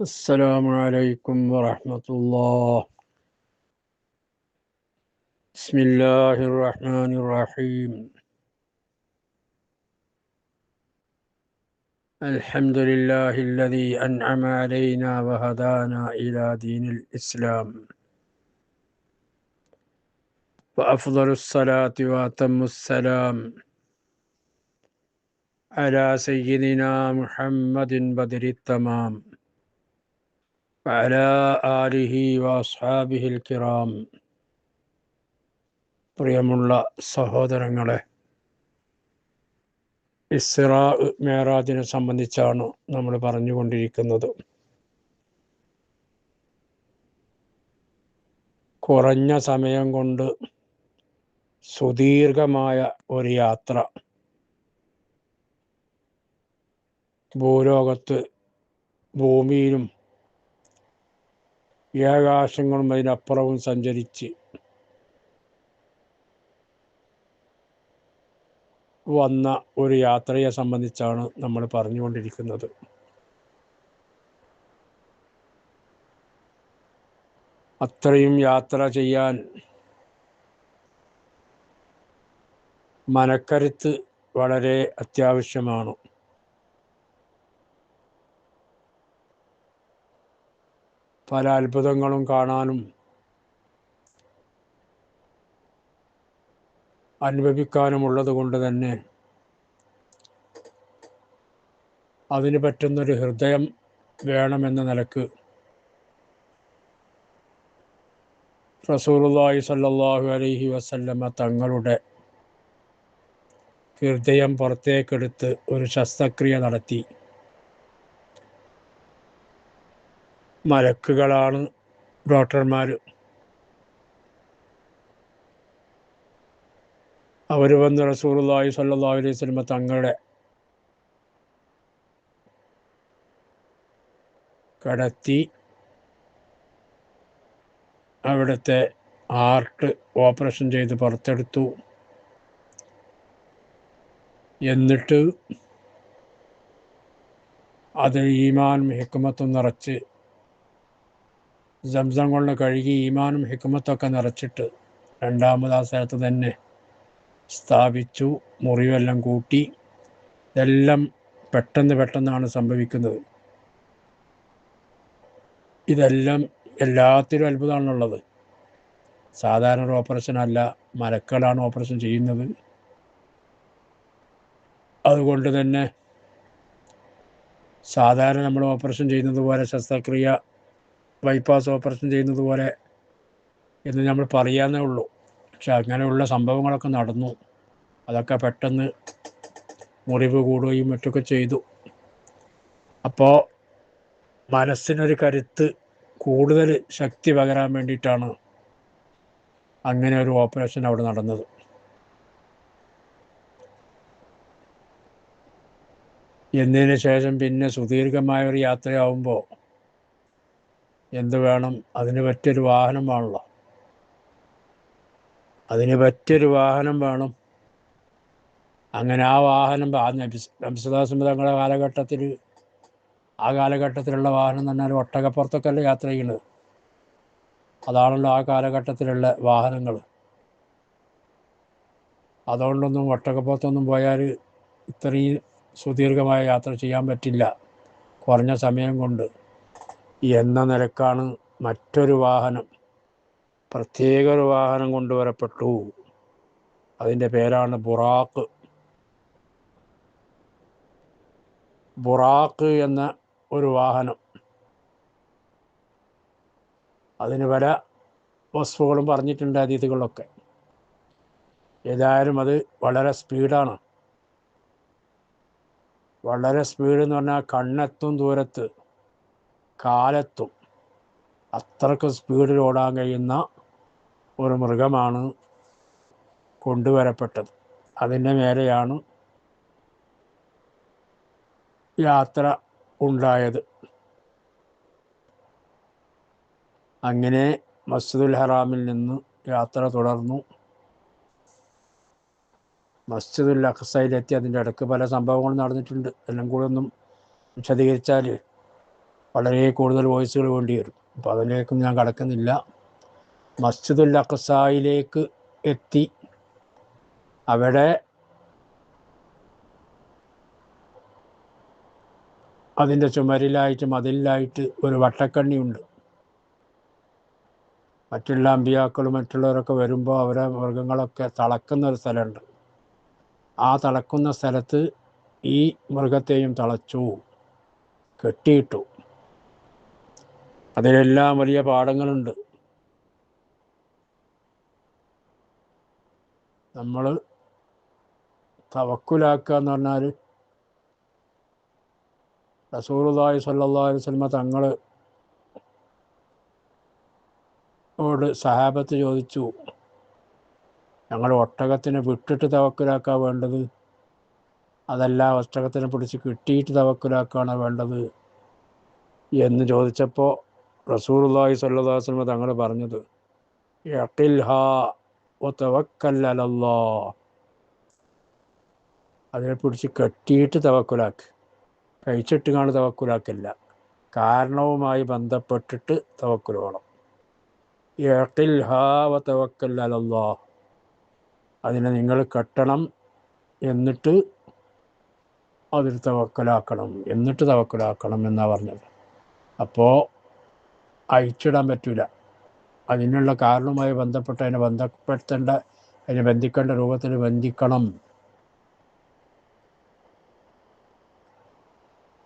السلام عليكم ورحمة الله. بسم الله الرحمن الرحيم. الحمد لله الذي أنعم علينا وهدانا إلى دين الإسلام. وأفضل الصلاة وأتم السلام على سيدنا محمد بدر التمام. وعلى آله وأصحابه الكرام പ്രിയമുള്ള സഹോദരങ്ങളെ ഇസ്രാ മേറാജിനെ സംബന്ധിച്ചാണ് നമ്മൾ പറഞ്ഞുകൊണ്ടിരിക്കുന്നത് കുറഞ്ഞ സമയം കൊണ്ട് സുദീർഘമായ ഒരു യാത്ര ഭൂലോകത്ത് ഭൂമിയിലും ഏകാശങ്ങളും അതിനപ്പുറവും സഞ്ചരിച്ച് വന്ന ഒരു യാത്രയെ സംബന്ധിച്ചാണ് നമ്മൾ പറഞ്ഞുകൊണ്ടിരിക്കുന്നത്. അത്രയും യാത്ര ചെയ്യാൻ മനക്കരുത്ത് വളരെ അത്യാവശ്യമാണ്. പല അത്ഭുതങ്ങളും കാണാനും അനുഭവിക്കാനുമുള്ളത് കൊണ്ട് തന്നെ അതിന് പറ്റുന്നൊരു ഹൃദയം വേണമെന്ന നിലയ്ക്ക് റസൂലുള്ളാഹി സല്ലല്ലാഹു അലൈഹി വസല്ലമ തങ്ങളുടെ ഹൃദയം പുറത്തേക്കെടുത്ത് ഒരു ശസ്ത്രക്രിയ നടത്തി. മലക്കുകളാണ് ഡോക്ടർമാർ. അവർ വന്ന് റസൂലുള്ളാഹി സല്ലാ അലൈഹി വസല്ലമ തങ്ങളുടെ കടത്തി അവിടുത്തെ ആർട്ട് ഓപ്പറേഷൻ ചെയ്ത് പുറത്തെടുത്തു. എന്നിട്ട് അത് ഈമാൻ ഹിക്കുമത്തും നിറച്ച് സംസം കൊണ്ട് കഴുകി ഈമാനും ഹിക്കുമത്തൊക്കെ നിറച്ചിട്ട് രണ്ടാമത് ആ സ്ഥലത്ത് തന്നെ സ്ഥാപിച്ചു മുറിവെല്ലാം കൂട്ടി. ഇതെല്ലാം പെട്ടെന്ന് പെട്ടെന്നാണ് സംഭവിക്കുന്നത്. ഇതെല്ലാം എല്ലാത്തിലും അത്ഭുതമാണുള്ളത്. സാധാരണ ഒരു ഓപ്പറേഷൻ അല്ല മലക്കളാണ് ഓപ്പറേഷൻ ചെയ്യുന്നത്. അതുകൊണ്ട് തന്നെ സാധാരണ നമ്മൾ ഓപ്പറേഷൻ ചെയ്യുന്നത് പോലെ ശസ്ത്രക്രിയ ബൈപ്പാസ് ഓപ്പറേഷൻ ചെയ്യുന്നത് പോലെ എന്ന് നമ്മൾ പറയാന്നേ ഉള്ളൂ. പക്ഷെ അങ്ങനെയുള്ള സംഭവങ്ങളൊക്കെ നടന്നു. അതൊക്കെ പെട്ടെന്ന് മുറിവ് കൂടുകയും മറ്റൊക്കെ ചെയ്തു. അപ്പോൾ മനസ്സിനൊരു കരുത്ത് കൂടുതൽ ശക്തി പകരാൻ വേണ്ടിയിട്ടാണ് അങ്ങനെ ഒരു ഓപ്പറേഷൻ അവിടെ നടന്നത്. എന്നതിന് ശേഷം പിന്നെ സുദീർഘമായ ഒരു യാത്രയാവുമ്പോൾ എന്ത് വേണം? അതിന് പറ്റിയൊരു വാഹനം വേണമല്ലോ അതിന് പറ്റിയൊരു വാഹനം വേണം. അങ്ങനെ ആ വാഹനം നബിസുദാസ് തങ്ങളുടെ കാലഘട്ടത്തിൽ ആ കാലഘട്ടത്തിലുള്ള വാഹനം പറഞ്ഞാൽ ഒട്ടകപ്പുറത്തൊക്കെ അല്ലേ യാത്ര ചെയ്യുന്നത്. അതാണല്ലോ ആ കാലഘട്ടത്തിലുള്ള വാഹനങ്ങൾ. അതുകൊണ്ടൊന്നും ഒട്ടകപ്പുറത്തൊന്നും പോയാൽ ഇത്രയും സുദീർഘമായ യാത്ര ചെയ്യാൻ പറ്റില്ല. കുറഞ്ഞ സമയം കൊണ്ട്. എന്ന നിലക്കാണ് മറ്റൊരു വാഹനം പ്രത്യേക ഒരു വാഹനം കൊണ്ടുവരപ്പെട്ടു. അതിന്റെ പേരാണ് ബുറാക്ക്. ബുറാക്ക് എന്ന ഒരു വാഹനം. അതിന് പല വസ്തുക്കളും പറഞ്ഞിട്ടുണ്ട് അതീതികളൊക്കെ ഏതായാലും അത് വളരെ സ്പീഡാണ്. വളരെ സ്പീഡ് എന്ന് പറഞ്ഞാൽ കണ്ണെത്തും ദൂരത്ത് കാലെത്തും അത്രയ്ക്ക് സ്പീഡിൽ ഓടാൻ കഴിയുന്ന ഒരു മൃഗമാണ് കൊണ്ടുവരപ്പെട്ടത്. അതിന്റെ മേലെയാണ് യാത്ര ഉണ്ടായത്. അങ്ങനെ മസ്ജിദുൽ ഹറാമിൽ നിന്ന് യാത്ര തുടർന്നു. മസ്ജിദുൽ അഖസയിലെത്തി അതിന്റെ ഇടയ്ക്ക് പല സംഭവങ്ങളും നടന്നിട്ടുണ്ട്. എല്ലാം കൂടെ ഒന്നും വിശദീകരിച്ചാൽ വളരെ കൂടുതൽ വോയിസുകൾ വേണ്ടി വരും. അപ്പോൾ അതിലേക്കും ഞാൻ കടക്കുന്നില്ല. മസ്ജിദുൽ അഖസായിലേക്ക് എത്തി. അവിടെ അതിന്റെ ചുമരിലായിട്ട് മതിലായിട്ട് ഒരു വട്ടക്കണ്ണിയുണ്ട് മറ്റുള്ള അമ്പിയാക്കളും മറ്റുള്ളവരൊക്കെ വരുമ്പോൾ അവരെ മൃഗങ്ങളൊക്കെ തളക്കുന്ന ഒരു സ്ഥലമുണ്ട്. ആ തളക്കുന്ന സ്ഥലത്ത് ഈ മൃഗത്തെയും തളച്ചു കെട്ടിയിട്ടു. അതിലെല്ലാം വലിയ പാഠങ്ങളുണ്ട്. നമ്മൾ തവക്കുലാക്കുക എന്ന് പറഞ്ഞാൽ റസൂറുദായ് സല്ലാഹു അലൈഹി വസല്ലമ തങ്ങൾ ഓട് സഹാബത്ത് ചോദിച്ചു ഞങ്ങൾ ഒട്ടകത്തിനെ വിട്ടിട്ട് തവക്കുലാക്കാൻ വേണ്ടത്? അതല്ല ഒട്ടകത്തിനെ പിടിച്ച് കിട്ടിയിട്ട് തവക്കിലാക്കുകയാണ് വേണ്ടത്? എന്ന് ചോദിച്ചപ്പോൾ അലൈഹി വസല്ലമ തങ്ങൾ പറഞ്ഞത് അതിനെ പിടിച്ച് കെട്ടിയിട്ട് തവക്കുലാക്ക്. കഴിച്ചിട്ട് കാണു തവക്കുലാക്കില്ല. കാരണവുമായി ബന്ധപ്പെട്ടിട്ട് തവക്കുൽ വേണം. യഖിൽഹാ വതവക്കൽ അലല്ലാഹ് അതിനെ നിങ്ങൾ കെട്ടണം എന്നിട്ട് അതിൽ തവക്കലാക്കണം. എന്നിട്ട് തവക്കലാക്കണം എന്നാണ് പറഞ്ഞത്. അപ്പോൾ അയച്ചിടാൻ പറ്റില്ല അതിനുള്ള കാരണവുമായി ബന്ധപ്പെട്ട് അതിനെ ബന്ധപ്പെടുത്തേണ്ട അതിനെ ബന്ധിക്കേണ്ട രൂപത്തിൽ ബന്ധിക്കണം.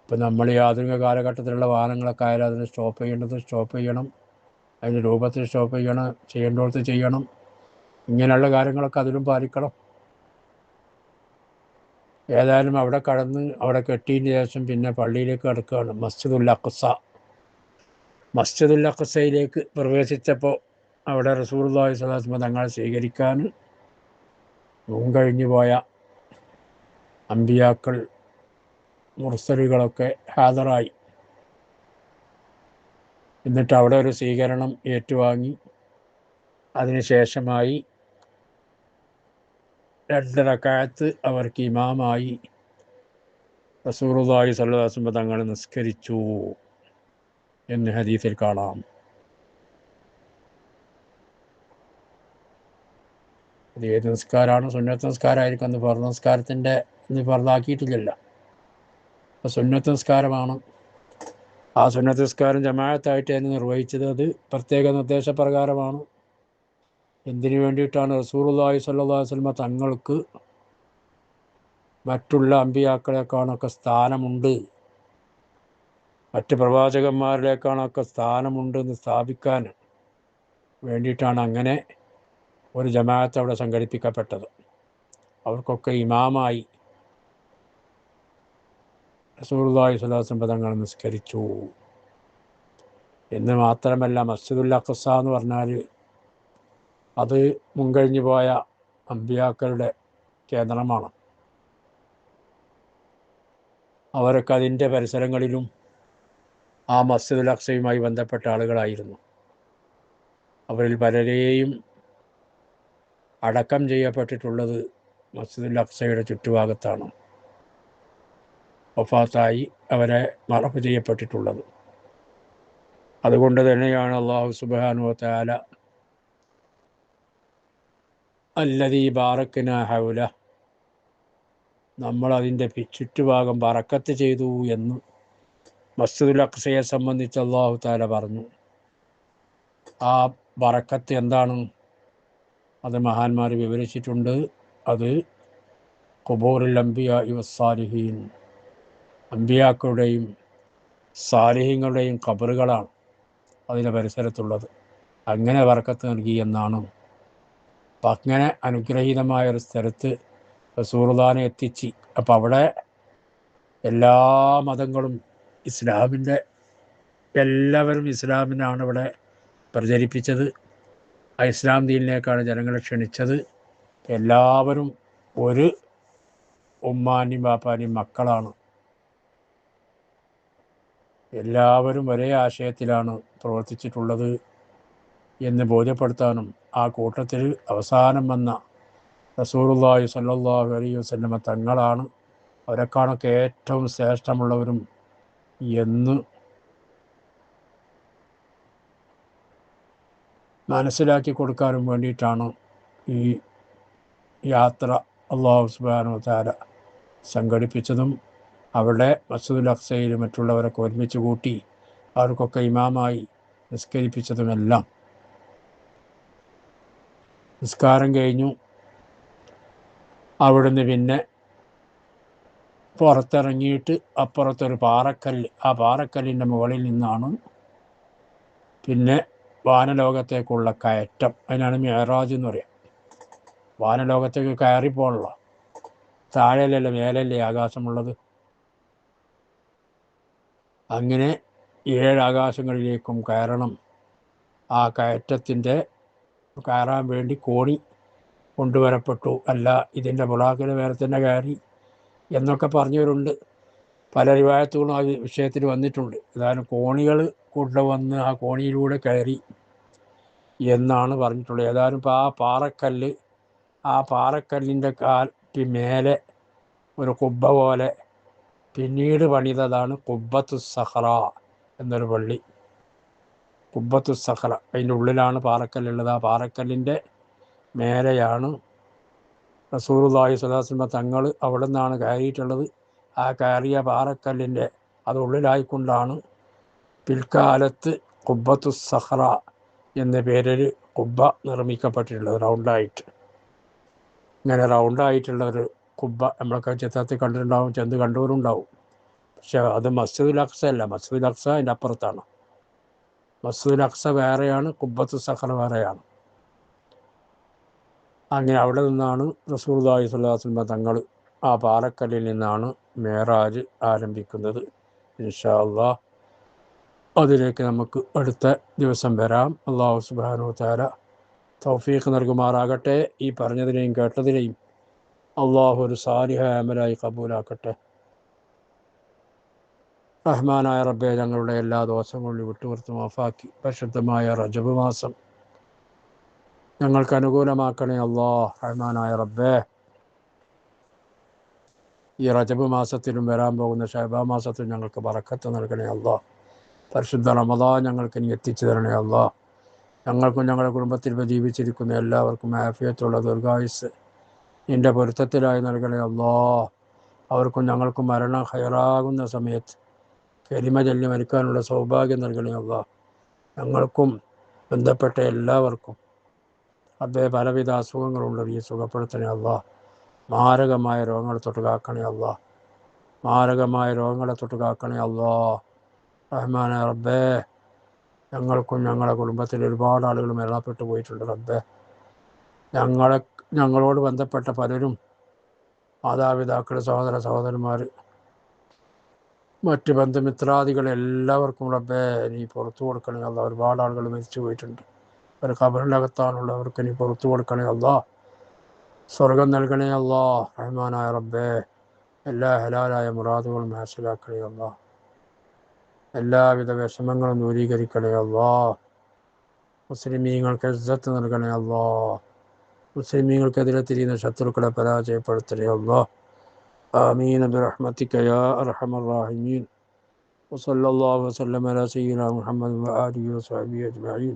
ഇപ്പം നമ്മൾ ഈ ആധുനിക കാലഘട്ടത്തിലുള്ള വാഹനങ്ങളൊക്കെ ആയാലും അതിന് സ്റ്റോപ്പ് ചെയ്യേണ്ടത് സ്റ്റോപ്പ് ചെയ്യണം. അതിന്റെ രൂപത്തിൽ സ്റ്റോപ്പ് ചെയ്യണം ചെയ്യേണ്ടിടത്ത് ചെയ്യണം. ഇങ്ങനെയുള്ള കാര്യങ്ങളൊക്കെ അതിലും പാലിക്കണം. ഏതായാലും അവിടെ കടന്ന് അവിടെ കെട്ടിയതിന് ശേഷം പിന്നെ പള്ളിയിലേക്ക് കിടക്കുകയാണ് മസ്ജിദുൽ അഖ്സ മസ്ജിദുൽ അഖസയിലേക്ക് പ്രവേശിച്ചപ്പോൾ അവിടെ റസൂർല്ലാഹി സ്വലാസ്മ തങ്ങൾ സ്വീകരിക്കാൻ മുൻകഴിഞ്ഞു പോയ അമ്പിയാക്കൾ മുർസലുകളൊക്കെ ഹാജറായി എന്നിട്ട് അവിടെ ഒരു സ്വീകരണം ഏറ്റുവാങ്ങി. അതിനുശേഷമായി രണ്ടരക്കാലത്ത് അവർക്ക് ഇമാമായി. റസൂറുദായി സല്ലാസ്മ തങ്ങൾ നിസ്കരിച്ചു. എന്ന് ഹദീസിൽ കാണാം. അത് ഏത് നിസ്കാരമാണ് സുന്നത്ത് നിസ്കാരമായിരിക്കും അന്ന് പറഞ്ഞ നിസ്കാരത്തിന്റെ ഇന്ന് ഫർദാക്കിയിട്ടില്ലല്ലോ അപ്പോൾ സുന്നത്ത് നിസ്കാരമാണ്. ആ സുന്നത്ത് നിസ്കാരം ജമാഅത്തായിട്ട് തന്നെ നിർവഹിച്ചത് അത് പ്രത്യേക നിർദ്ദേശപ്രകാരമാണ്. എന്തിനു വേണ്ടിയിട്ടാണ് റസൂറുല്ലാഹി സല്ലാ അലൈഹി വസല്ലമ തങ്ങൾക്ക് മറ്റുള്ള അമ്പിയാക്കളെക്കാണൊക്കെ സ്ഥാനമുണ്ട്. മറ്റ് പ്രവാചകന്മാരിലേക്കാണൊക്കെ സ്ഥാനമുണ്ടെന്ന് സ്ഥാപിക്കാൻ വേണ്ടിയിട്ടാണ് അങ്ങനെ ഒരു ജമാഅത്ത് അവിടെ സംഘടിപ്പിക്കപ്പെട്ടത്. അവർക്കൊക്കെ ഇമാമായി അലൈഹി വസല്ലം തങ്ങൾ നിസ്കരിച്ചു. എന്ന് മാത്രമല്ല മസ്ജിദുൽ അഖ്സ എന്ന് പറഞ്ഞാൽ അത് മുൻകഴിഞ്ഞു പോയ അമ്പിയാക്കളുടെ കേന്ദ്രമാണ്. അവരൊക്കെ അതിന്റെ പരിസരങ്ങളിലും ആ മസ്ജിദുൽ അക്സയുമായി ബന്ധപ്പെട്ട ആളുകളായിരുന്നു. അവരിൽ പലരെയും അടക്കം ചെയ്യപ്പെട്ടിട്ടുള്ളത് മസ്ജിദുൽ അക്സയുടെ ചുറ്റുഭാഗത്താണ്. വഫാത്തായി അവരെ മറപ്പ് ചെയ്യപ്പെട്ടിട്ടുള്ളത്. അതുകൊണ്ട് തന്നെയാണ് അള്ളാഹു സുബാനു താല അല്ലതീ ബാറക്കിന ഹൗല നമ്മൾ അതിന്റെ ചുറ്റുഭാഗം പറക്കത്ത് ചെയ്തു എന്ന് മസ്ജിദുൽ അക്സയെ സംബന്ധിച്ച് അള്ളാഹു താല പറഞ്ഞു. ആ ബറക്കത്ത് എന്താണ്? അത് മഹാന്മാർ വിവരിച്ചിട്ടുണ്ട്. അത് കുബൂറിൽ അംബിയ യുവസാലിഹീൻ അമ്പിയാക്കളുടെയും സാലിഹ്യങ്ങളുടെയും കബറുകളാണ് അതിന്റെ പരിസരത്തുള്ളത്. അങ്ങനെ വറക്കത്ത് നൽകി എന്നാണ്. അപ്പം അങ്ങനെ അനുഗ്രഹീതമായ ഒരു സ്ഥലത്ത് റസൂർദാനെ എത്തിച്ച് അപ്പം അവിടെ എല്ലാ മതങ്ങളും ഇസ്ലാമിന്റെ എല്ലാവരും ഇസ്ലാമിനാണ് ഇവിടെ പ്രചരിപ്പിച്ചത്. ആ ഇസ്ലാം ദീനിലേക്കാണ് ജനങ്ങളെ ക്ഷണിച്ചത് എല്ലാവരും ഒരു ഉമ്മാന്റെയും ബാപ്പാന്റെയും മക്കളാണ്. എല്ലാവരും ഒരേ ആശയത്തിലാണ് പ്രവർത്തിച്ചിട്ടുള്ളത് എന്ന് ബോധ്യപ്പെടുത്താനും ആ കൂട്ടത്തിൽ അവസാനം വന്ന റസൂറുല്ലാഹി സല്ലാഹു അലൈഹി വസല്ലമ തങ്ങളാണ്. അവരെക്കാണൊക്കെ ഏറ്റവും ശ്രേഷ്ഠമുള്ളവരും എന്ന് മനസ്സിലാക്കി കൊടുക്കാനും വേണ്ടിയിട്ടാണ് ഈ യാത്ര അള്ളാഹു സുബാനോ താര സംഘടിപ്പിച്ചതും അവിടെ മസൂദ് അഫ്സയിൽ മറ്റുള്ളവരൊക്കെ ഒരുമിച്ച് കൂട്ടി അവർക്കൊക്കെ ഇമാമായി നിസ്കരിപ്പിച്ചതുമെല്ലാം. നിസ്കാരം കഴിഞ്ഞു. അവിടുന്ന് പിന്നെ പുറത്തിറങ്ങിയിട്ട് അപ്പുറത്തൊരു പാറക്കല്ല് ആ പാറക്കല്ലിന്റെ മുകളിൽ നിന്നാണ് പിന്നെ വാനലോകത്തേക്കുള്ള കയറ്റം. അതിനാണ് മേറാജ് എന്ന് പറയാം. വാനലോകത്തേക്ക് കയറിപ്പോണല്ലോ താഴെയല്ലല്ലോ മേലല്ലേ ആകാശമുള്ളത്. അങ്ങനെ ഏഴ് ആകാശങ്ങളിലേക്കും കയറണം. ആ കയറ്റത്തിന്റെ കയറാൻ വേണ്ടി കോണി കൊണ്ടുവരപ്പെട്ടു. അല്ല ഇതിന്റെ ബുളാക്കിന് വേറെ തന്നെ കയറി. എന്നൊക്കെ പറഞ്ഞവരുണ്ട്. പല റിവായത്തുകളും ആ വിഷയത്തിൽ വന്നിട്ടുണ്ട്. ഏതായാലും കോണികൾ കൊണ്ടുവന്ന് ആ കോണിയിലൂടെ കയറി എന്നാണ് പറഞ്ഞിട്ടുള്ളത്. ഏതായാലും ഇപ്പോൾ ആ പാറക്കല്ല് ആ പാറക്കല്ലിന്റെ കാൽ മേലെ ഒരു കുബ്ബ പോലെ പിന്നീട് പണിതതാണ് കുബ്ബത്തു സഹറ എന്നൊരു പള്ളി. കുബ്ബത്തു സഹറ അതിന്റെ ഉള്ളിലാണ് പാറക്കല്ലുള്ളത്. ആ പാറക്കല്ലിന്റെ മേലെയാണ് റസൂറുല്ലാഹി സ്വലാസ്മ തങ്ങൾ അവിടെ നിന്നാണ് കയറിയിട്ടുള്ളത്. ആ കയറിയ പാറക്കല്ലിന്റെ അത് ഉള്ളിലായിക്കൊണ്ടാണ് പിൽക്കാലത്ത് കുബ്ബത്തു സഹറ എന്ന പേരിൽ കുബ്ബ നിർമ്മിക്കപ്പെട്ടിട്ടുള്ളത് റൗണ്ടായിട്ട്. ഇങ്ങനെ റൗണ്ടായിട്ടുള്ള ഒരു കുബ്ബ നമ്മളൊക്കെ ചിത്രത്തിൽ കണ്ടിട്ടുണ്ടാവും ചെന്ന് കണ്ടവരുണ്ടാവും. പക്ഷെ അത് മസ്ജിദുൽ അക്സ അല്ല മസ്ജിദുൽ അക്സ അതിന്റെ അപ്പുറത്താണ്. മസ്ജിദുൽ അക്സ വേറെയാണ് കുബ്ബത്തു സഹറ വേറെയാണ്. അങ്ങനെ അവിടെ നിന്നാണ് റസൂർദായി സുല്ലാസ്മ തങ്ങൾ ആ പാലക്കല്ലിൽ നിന്നാണ് മേറാജ് ആരംഭിക്കുന്നത്. ഇൻഷാ അതിലേക്ക് നമുക്ക് അടുത്ത ദിവസം വരാം. അള്ളാഹു സുബാനു താര തൗഫീഖ് നൽകുമാറാകട്ടെ. ഈ പറഞ്ഞതിനെയും കേട്ടതിനെയും അള്ളാഹു ഒരു സാലിഹ അമലായി കബൂലാക്കട്ടെ. റഹ്മാനായ റബ്ബെ ഞങ്ങളുടെ എല്ലാ ദോഷങ്ങളിലും വിട്ടുപുറത്ത് മാഫാക്കി പരിശുദ്ധമായ റജബ് മാസം ഞങ്ങൾക്ക് അനുകൂലമാക്കണേ അള്ളാ റഹ്മാനായ റബ്ബേ. ഈ റജബ് മാസത്തിലും വരാൻ പോകുന്ന ഷഹബാ മാസത്തിലും ഞങ്ങൾക്ക് പറക്കത്ത് നൽകണേ അള്ളാ പരിശുദ്ധ റമദാ ഞങ്ങൾക്ക് ഇനി എത്തിച്ചു തരണേ അള്ളാ ഞങ്ങൾക്കും ഞങ്ങളുടെ കുടുംബത്തിൽ ജീവിച്ചിരിക്കുന്ന എല്ലാവർക്കും ആഫിയത്തുള്ള ദീർഘായുസ് നിന്റെ പൊരുത്തത്തിലായി നൽകണേ അള്ളാ അവർക്കും ഞങ്ങൾക്കും മരണം ഹയറാകുന്ന സമയത്ത് കരിമ ചൊല്ലി മരിക്കാനുള്ള സൗഭാഗ്യം നൽകണേ അള്ളാ ഞങ്ങൾക്കും ബന്ധപ്പെട്ട എല്ലാവർക്കും അബ്ബെ പലവിധ അസുഖങ്ങളുണ്ട്. ഈ സുഖപ്പെടുത്തണേ അള്ളാ. മാരകമായ രോഗങ്ങളെ തൊട്ട് കാക്കണേ മാരകമായ രോഗങ്ങളെ തൊട്ട് കാക്കണേ റഹ്മാൻ റബ്ബേ. ഞങ്ങൾക്കും ഞങ്ങളുടെ കുടുംബത്തിൽ ഒരുപാട് ആളുകൾ മരണപ്പെട്ടു പോയിട്ടുണ്ട് റബ്ബേ. ഞങ്ങളെ ഞങ്ങളോട് ബന്ധപ്പെട്ട പലരും മാതാപിതാക്കൾ സഹോദര സഹോദരന്മാർ മറ്റ് ബന്ധുമിത്രാദികൾ എല്ലാവർക്കും റബ്ബേ നീ പുറത്തു അള്ളാഹ് ഒരുപാട് ആളുകൾ മരിച്ചു പോയിട്ടുണ്ട്. ഒരു ഖബറിനകത്താണുള്ളവർക്ക് നീ പുറത്തു കൊടുക്കണേ അല്ലാ സ്വർഗം നൽകണേ അല്ലാ റഹ്മാനായ റബ്ബേ എല്ലാ ഹലാലായ മുറാദുകളും ഹാസിലാക്കണേ അല്ലാ എല്ലാവിധ വിഷമങ്ങളും ദൂരീകരിക്കണേ അല്ലാ മുസ്ലിമീങ്ങൾക്ക് ഇസ്സത്ത് നൽകണേ അല്ലാ മുസ്ലിമീങ്ങൾക്കെതിരെ തിരിയുന്ന ശത്രുക്കളെ പരാജയപ്പെടുത്തണേ അല്ലാ آمين برحمتك يا أرحم الراحمين وصلى الله وسلم على سيدنا محمد وآله وصحبه أجمعين